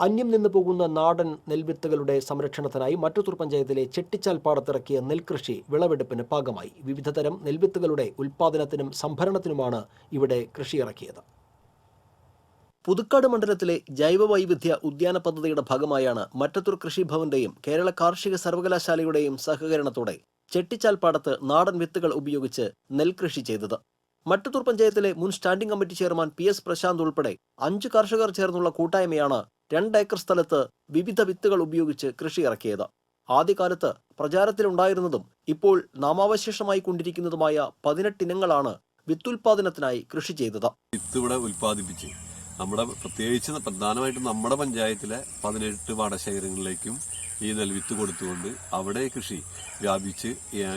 അന്യം നിന്ന് പോകുന്ന നാടൻ നെൽവിത്തുകളുടെ സംരക്ഷണത്തിനായി മറ്റത്തൂർ പഞ്ചായത്തിലെ ചെട്ടിച്ചാൽ പാടത്തിറക്കിയ നെൽകൃഷി വിളവെടുപ്പിന് പാകമായി. വിവിധതരം നെൽവിത്തുകളുടെ ഉൽപ്പാദനത്തിനും സംഭരണത്തിനുമാണ് ഇവിടെ കൃഷിയിറക്കിയത്. പുതുക്കാട് മണ്ഡലത്തിലെ ജൈവ വൈവിധ്യ ഉദ്യാന പദ്ധതിയുടെ ഭാഗമായാണ് മറ്റത്തൂർ കൃഷിഭവന്റെയും കേരള കാർഷിക സർവകലാശാലയുടെയും സഹകരണത്തോടെ ചെട്ടിച്ചാൽ പാടത്ത് നാടൻ വിത്തുകൾ ഉപയോഗിച്ച് നെൽകൃഷി ചെയ്തത്. മറ്റത്തൂർ പഞ്ചായത്തിലെ മുൻ standing committee chairman P S Prashanth ഉൾപ്പെടെ അഞ്ച് കർഷകർ ചേർന്നുള്ള കൂട്ടായ്മയാണ് രണ്ട് ഏക്കർ സ്ഥലത്ത് വിവിധ വിത്തുകൾ ഉപയോഗിച്ച് കൃഷി ഇറക്കിയത്. ആദ്യകാലത്ത് പ്രചാരത്തിലുണ്ടായിരുന്നതും ഇപ്പോൾ നാമാവശേഷമായി കൊണ്ടിരിക്കുന്നതുമായ പതിനെട്ടിനങ്ങളാണ് വിത്തുൽപാദനത്തിനായി കൃഷി ചെയ്തത്. വിത്ത് ഇവിടെ ഉൽപ്പാദിപ്പിച്ച് നമ്മുടെ പ്രത്യേകിച്ച് പ്രധാനമായിട്ടും നമ്മുടെ പഞ്ചായത്തിലെ പതിനെട്ട് പാടശേഖരങ്ങളിലേക്കും ഈ നെൽവിത്ത് കൊടുത്തുകൊണ്ട് അവിടെ കൃഷി വ്യാപിച്ച്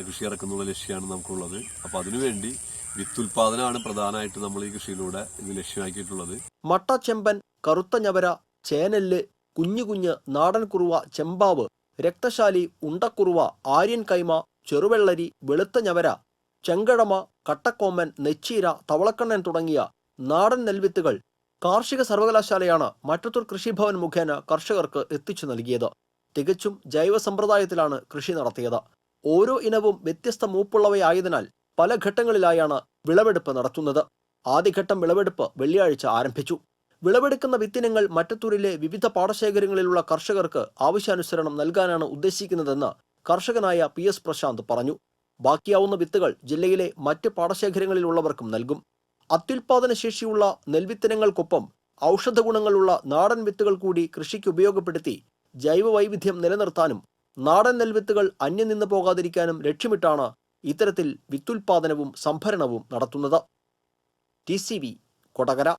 കൃഷി ഇറക്കുന്നുള്ള ലക്ഷ്യമാണ് നമുക്കുള്ളത്. അപ്പൊ അതിനുവേണ്ടി വിത്തുൽപാദനമാണ് പ്രധാനമായിട്ട് നമ്മൾ ഈ കൃഷിയിലൂടെ ഇത് ലക്ഷ്യമാക്കിയിട്ടുള്ളത്. മട്ട ചെമ്പൻ കറുത്ത ഞവര ചേനൽ കുഞ്ഞു കുഞ്ഞ് നാടൻ കുറുവ ചെമ്പാവ് രക്തശാലി ഉണ്ടക്കുറുവ ആര്യൻ കൈമ ചെറുവെള്ളരി വെളുത്ത ഞവര ചെങ്കടമ കട്ടക്കോമൻ നെച്ചീര തവളക്കണ്ണൻ തുടങ്ങിയ നാടൻ നെൽവിത്തുകൾ കാർഷിക സർവകലാശാലയാണ് മറ്റത്തൂർ കൃഷിഭവൻ മുഖേന കർഷകർക്ക് എത്തിച്ചു നൽകിയത്. തികച്ചും ജൈവ സമ്പ്രദായത്തിലാണ് കൃഷി നടത്തിയത്. ഓരോ ഇനവും വ്യത്യസ്ത മൂപ്പുള്ളവയായതിനാൽ പല ഘട്ടങ്ങളിലായാണ് വിളവെടുപ്പ് നടത്തുന്നത്. ആദ്യഘട്ടം വിളവെടുപ്പ് വെള്ളിയാഴ്ച ആരംഭിച്ചു. വിളവെടുക്കുന്ന വിത്തിനങ്ങൾ മറ്റത്തൂരിലെ വിവിധ പാടശേഖരങ്ങളിലുള്ള കർഷകർക്ക് ആവശ്യാനുസരണം നൽകാനാണ് ഉദ്ദേശിക്കുന്നതെന്ന് കർഷകനായ പി എസ് പ്രശാന്ത് പറഞ്ഞു. ബാക്കിയാവുന്ന വിത്തുകൾ ജില്ലയിലെ മറ്റ് പാടശേഖരങ്ങളിലുള്ളവർക്കും നൽകും. അത്യുൽപാദന ശേഷിയുള്ള നെൽവിത്തിനങ്ങൾക്കൊപ്പം ഔഷധ ഗുണങ്ങളുള്ള നാടൻ വിത്തുകൾ കൂടി കൃഷിക്ക് ഉപയോഗപ്പെടുത്തി ജൈവ വൈവിധ്യം നിലനിർത്താനും നാടൻ നെൽവിത്തുകൾ അന്യം നിന്ന് പോകാതിരിക്കാനും ലക്ഷ്യമിട്ടാണ് ഇത്തരത്തിൽ വിത്തുൽപാദനവും സംഭരണവും നടത്തുന്നത്. T C V Kodakara.